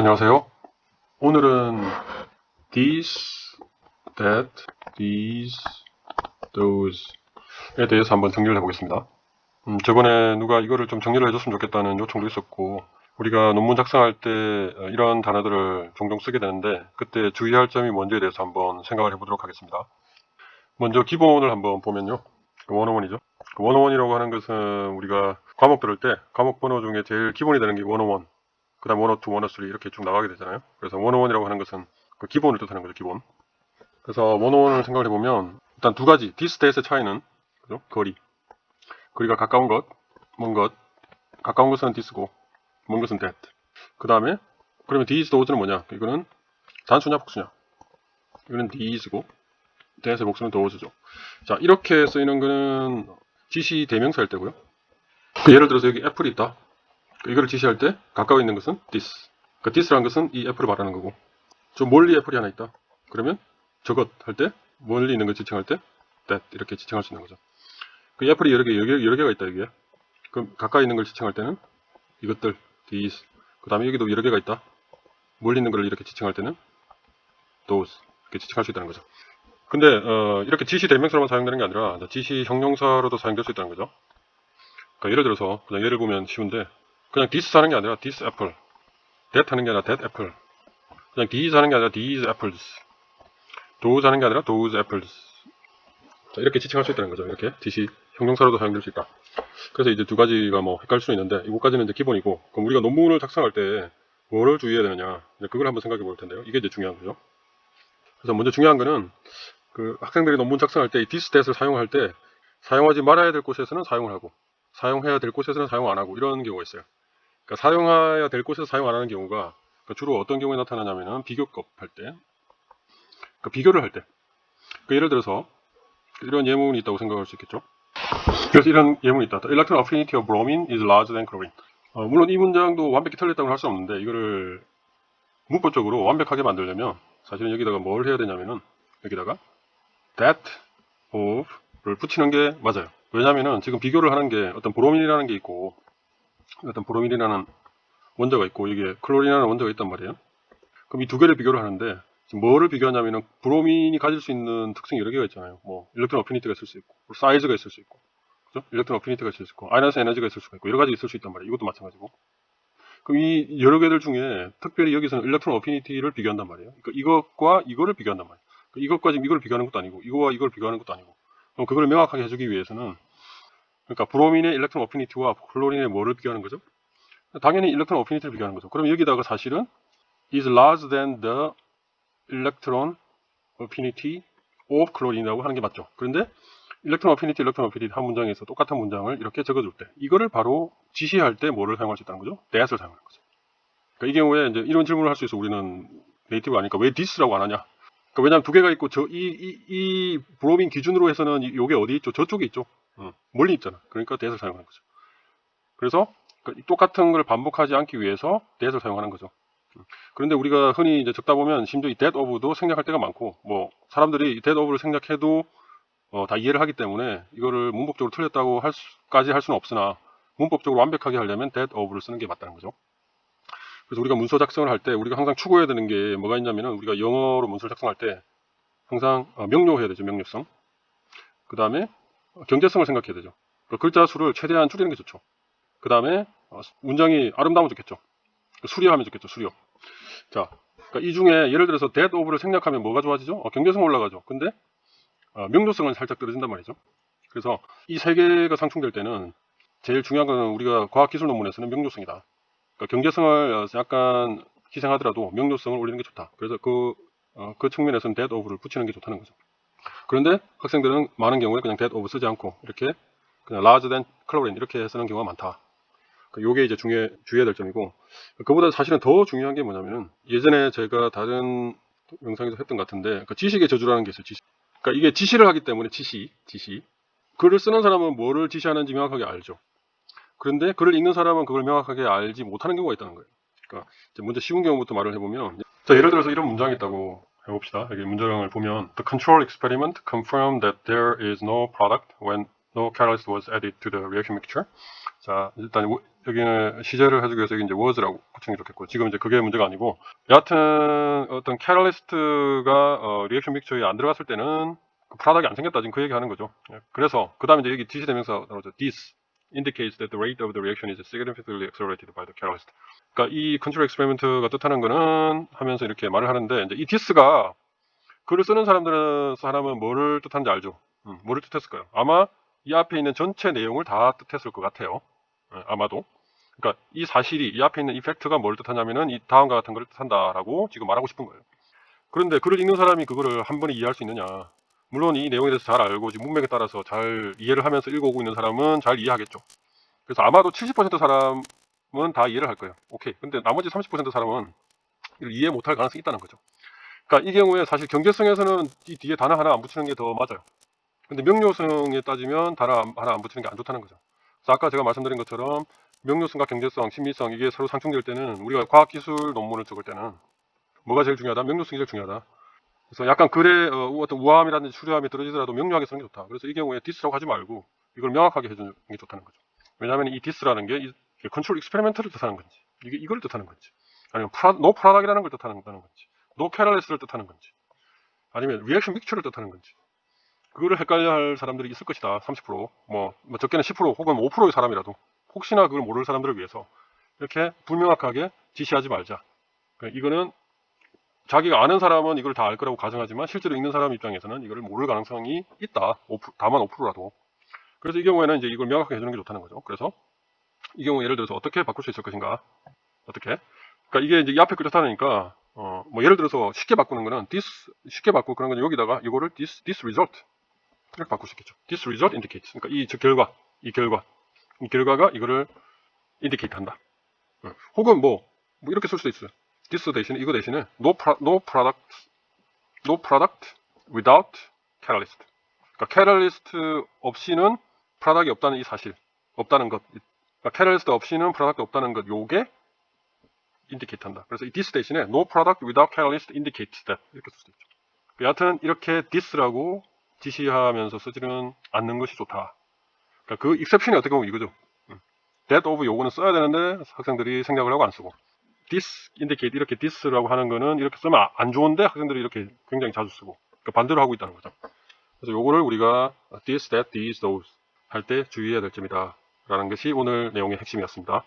안녕하세요. 오늘은 these, that, these, those에 대해서 한번 정리를 해보겠습니다. 음, 저번에 누가 이거를 좀 정리를 해줬으면 좋겠다는 요청도 있었고, 우리가 논문 작성할 때 어, 이런 단어들을 종종 쓰게 되는데, 그때 주의할 점이 뭔지에 대해서 한번 생각을 해보도록 하겠습니다. 먼저 기본을 한번 보면요. 그 원어원이죠. 그 원어원이라고 하는 것은 우리가 과목 들을 때 과목 번호 중에 제일 기본이 되는 게 원어원, 그 다음 원어 2, 원어 3 이렇게 쭉 나가게 되잖아요. 그래서 원어원이라고 하는 것은 그 기본을 뜻하는 거죠, 기본. 그래서 원어원을 생각을 해보면 일단 두 가지, 디스테이스의 차이는 그죠? 거리. 거리가 가까운 것, 먼 것. 가까운 것은 디스고, 먼 것은 that. 그 다음에 그러면 these, those는 뭐냐? 이거는 단수냐, 복수냐? 이거는 these고, that의 복수는 those죠. 자, 이렇게 쓰이는 거는 지시 대명사일 때고요. 그 예를 들어서 여기 애플이 있다. 그 이거를 지시할 때 가까워 있는 것은 this. 그 this라는 것은 이 애플을 말하는 거고 좀 멀리 애플이 하나 있다. 그러면 저것 할 때 멀리 있는 걸 지칭할 때 that 이렇게 지칭할 수 있는 거죠. 그 애플이 여러 개 여러, 여러 개 가 있다 여기에. 그럼 가까이 있는 걸 지칭할 때는 이것들 these. 그 다음에 여기도 여러 개가 있다. 멀리 있는 걸 이렇게 지칭할 때는 those 이렇게 지칭할 수 있다는 거죠. 근데 어, 이렇게 지시 대명사로만 사용되는 게 아니라 지시 형용사로도 사용될 수 있다는 거죠. 그러니까 예를 들어서 그냥 예를 보면 쉬운데 그냥 this 하는 게 아니라 this apple, that 하는 게 아니라 that apple, 그냥 these 하는 게 아니라 these apples, those 하는 게 아니라 those apples. 자, 이렇게 지칭할 수 있다는 거죠. 이렇게 지시 형용사로도 사용될 수 있다. 그래서 이제 두 가지가 뭐 헷갈릴 수 있는데 이것까지는 이제 기본이고 그럼 우리가 논문을 작성할 때 뭐를 주의해야 되느냐 이제 그걸 한번 생각해 볼 텐데요. 이게 이제 중요한 거죠. 그래서 먼저 중요한 거는 그 학생들이 논문 작성할 때 이 this, that을 사용할 때 사용하지 말아야 될 곳에서는 사용을 하고 사용해야 될 곳에서는 사용 안 하고 이런 경우가 있어요. 그러니까 사용해야 될 곳에서 사용 안 하는 경우가 그러니까 주로 어떤 경우에 나타나냐면은 비교급 할 때, 그러니까 비교를 할 때. 그러니까 예를 들어서 이런 예문이 있다고 생각할 수 있겠죠. 그래서 이런 예문이 있다. The electron affinity of bromine is larger than chlorine. 어, 물론 이 문장도 완벽히 틀렸다고 할 수 없는데 이거를 문법적으로 완벽하게 만들려면 사실은 여기다가 뭘 해야 되냐면은 여기다가 that of를 붙이는 게 맞아요. 왜냐면은 지금 비교를 하는 게 어떤 브로민이라는 게 있고 어떤 브로민이라는 원자가 있고 이게 클로린이라는 원자가 있단 말이에요. 그럼 이 두 개를 비교를 하는데 뭐를 비교하냐면은 브로민이 가질 수 있는 특성이 여러 개가 있잖아요. 뭐 일렉트론 어피니티가 있을 수 있고 사이즈가 있을 수 있고 그죠? 일렉트론 어피니티가 있을 수 있고 아이너스 에너지가 있을 수가 있고 여러 가지 있을 수 있단 말이에요. 이것도 마찬가지고. 그럼 이 여러 개들 중에 특별히 여기서는 일렉트론 어피니티를 비교한단 말이에요. 그러니까 이것과 이거를 비교한단 말이에요. 그러니까 이것과 지금 이걸 비교하는 것도 아니고 이거와 이걸 비교하는 것도 아니고 그럼 그걸 명확하게 해주기 위해서는 그러니까 브로민의 일렉트론 어피니티와 클로린의 뭐를 비교하는 거죠? 당연히 일렉트론 어피니티를 비교하는 거죠. 그럼 여기다가 사실은 is larger than the electron affinity of chlorine이라고 하는 게 맞죠. 그런데 일렉트론 어피니티, 일렉트론 어피니티 한 문장에서 똑같은 문장을 이렇게 적어줄 때 이거를 바로 지시할 때 뭐를 사용할 수 있다는 거죠? that을 사용하는 거죠. 그러니까 이 경우에 이제 이런 질문을 할 수 있어 우리는 네이티브가 아니까 왜 this라고 안 하냐? 그러니까 왜냐하면 두 개가 있고 저 이 이 이 브로민 기준으로 해서는 이- 요게 어디 있죠? 저쪽에 있죠. 어, 멀리 있잖아. 그러니까 that을 사용하는 거죠. 그래서 그 똑같은 걸 반복하지 않기 위해서 that을 사용하는 거죠. 음. 그런데 우리가 흔히 이제 적다 보면 심지어 이 that of도 생략할 때가 많고 뭐 사람들이 이 that of를 생략해도 어, 다 이해를 하기 때문에 이거를 문법적으로 틀렸다고 할 수까지 할 수는 없으나 문법적으로 완벽하게 하려면 that of를 쓰는 게 맞다는 거죠. 그래서 우리가 문서 작성을 할 때 우리가 항상 추구해야 되는 게 뭐가 있냐면은 우리가 영어로 문서를 작성할 때 항상 어, 명료해야 되죠. 명료성. 그 다음에 경제성을 생각해야 되죠. 그 글자 수를 최대한 줄이는 게 좋죠. 그 다음에 문장이 아름다우면 좋겠죠. 수려하면 좋겠죠. 수려. 자, 그러니까 이 중에 예를 들어서 that of를 생략하면 뭐가 좋아지죠? 어, 경제성 올라가죠. 근데 어, 명료성은 살짝 떨어진단 말이죠. 그래서 이 세 개가 상충될 때는 제일 중요한 건 우리가 과학기술 논문에서는 명료성이다. 그러니까 경제성을 어, 약간 희생하더라도 명료성을 올리는 게 좋다. 그래서 그, 어, 그 측면에서는 that of를 붙이는 게 좋다는 거죠. 그런데 학생들은 많은 경우에 그냥 that of 쓰지 않고 이렇게 그냥 larger than chlorine 이렇게 쓰는 경우가 많다. 그 요게 이제 중요, 주의해야 될 점이고 그보다 사실은 더 중요한 게 뭐냐면은 예전에 제가 다른 영상에서 했던 것 같은데 그 지식의 저주라는 게 있어요. 지식. 그러니까 이게 지시를 하기 때문에 지시, 지시. 글을 쓰는 사람은 뭐를 지시하는지 명확하게 알죠. 그런데 글을 읽는 사람은 그걸 명확하게 알지 못하는 경우가 있다는 거예요. 그러니까 먼저 쉬운 경우부터 말을 해보면 자 예를 들어서 이런 문장이 있다고 해봅시다. 여기 문장을 보면 The control experiment confirmed that there is no product when no catalyst was added to the reaction mixture. 자 일단 여기는 시제를 해주기 위해서 이제 was라고 게 좋겠고 지금 이제 그게 문제가 아니고 여하튼 어떤 캐럴리스트가 어, 리액션 믹처에 안 들어갔을 때는 그 프라닥이 안 생겼다 지금 그 얘기 하는 거죠. 예, 그래서 그 다음에 이제 여기 지시 대명사 나오죠. This indicates that the rate of the reaction is significantly accelerated by the catalyst. 그러니까 이 컨트롤 엑스페리먼트가 뜻하는 거는 하면서 이렇게 말을 하는데 이제 이 this가 글을 쓰는 사람들은 사람은 뭐를 뜻하는지 알죠. 음, 뭐를 뜻했을까요? 아마 이 앞에 있는 전체 내용을 다 뜻했을 것 같아요. 예, 아마도. 그러니까 이 사실이 이 앞에 있는 이펙트가 뭘 뜻하냐면은 이 다음과 같은 걸 뜻한다라고 지금 말하고 싶은 거예요. 그런데 글을 읽는 사람이 그거를 한 번에 이해할 수 있느냐? 물론 이 내용에 대해서 잘 알고 지금 문맥에 따라서 잘 이해를 하면서 읽어오고 있는 사람은 잘 이해하겠죠. 그래서 아마도 70% 사람은 다 이해를 할 거예요. 오케이. 근데 나머지 30% 사람은 이해 못할 가능성이 있다는 거죠. 그러니까 이 경우에 사실 경제성에서는 이 뒤에 단어 하나 안 붙이는 게 더 맞아요. 근데 명료성에 따지면 단어 안- 하나 안 붙이는 게 안 좋다는 거죠. 그래서 아까 제가 말씀드린 것처럼 명료성과 경제성, 심미성 이게 서로 상충될 때는 우리가 과학기술 논문을 적을 때는 뭐가 제일 중요하다? 명료성이 제일 중요하다. 그래서 약간 글의 어, 어떤 우아함이라든지 추려함이 떨어지더라도 명료하게 쓰는 게 좋다. 그래서 이 경우에 디스라고 하지 말고 이걸 명확하게 해주는 게 좋다는 거죠. 왜냐하면 이 디스라는 게 이- 컨트롤 익스페리멘트를 뜻하는 건지 이게 이걸 뜻하는 건지 아니면 프라, 노 프라닥이라는 걸 뜻하는 건지 노 캐럴레스를 뜻하는 건지 아니면 리액션 믹처를 뜻하는 건지 그거를 헷갈려 할 사람들이 있을 것이다. 30%, 뭐, 뭐 적게는 10% 혹은 5%의 사람이라도 혹시나 그걸 모를 사람들을 위해서 이렇게 불명확하게 지시하지 말자. 그러니까 이거는 자기가 아는 사람은 이걸 다 알 거라고 가정하지만 실제로 읽는 사람 입장에서는 이걸 모를 가능성이 있다. 5%, 다만 5%라도. 그래서 이 경우에는 이제 이걸 명확하게 해주는 게 좋다는 거죠. 그래서 이 경우 예를 들어서 어떻게 바꿀 수 있을 것인가? 어떻게? 그러니까 이게 이제 이 앞에 글 뜻하니까 어, 뭐 예를 들어서 쉽게 바꾸는 거는 this 쉽게 바꾸고 그런 건 여기다가 이거를 this this result 이렇게 바꿀 수 있겠죠. This result indicates. 그러니까 이 저 결과, 이 결과, 이 결과가 이거를 indicate 한다. 어, 혹은 뭐, 뭐 이렇게 쓸 수도 있어요. This 대신에 이거 대신에 no, pro, no product, no product without catalyst. 그러니까 catalyst 없이는 product이 없다는 이 사실, 없다는 것. 그러니까 catalyst 없이는 product 없다는 것. 요게 indicate 한다. 그래서 이 this 대신에 no product without catalyst indicates that 이렇게 쓸 수도 있죠. 여하튼 이렇게 this라고 지시하면서 쓰지는 않는 것이 좋다. 그러니까 그 exception이 어떻게 보면 이거죠. 음. that of 요거는 써야 되는데 학생들이 생각을 하고 안 쓰고 this indicate 이렇게 this라고 하는 거는 이렇게 쓰면 아- 안 좋은데 학생들이 이렇게 굉장히 자주 쓰고 그러니까 반대로 하고 있다는 거죠. 그래서 요거를 우리가 this, that, these, those 할 때 주의해야 될 점이다. 라는 것이 오늘 내용의 핵심이었습니다.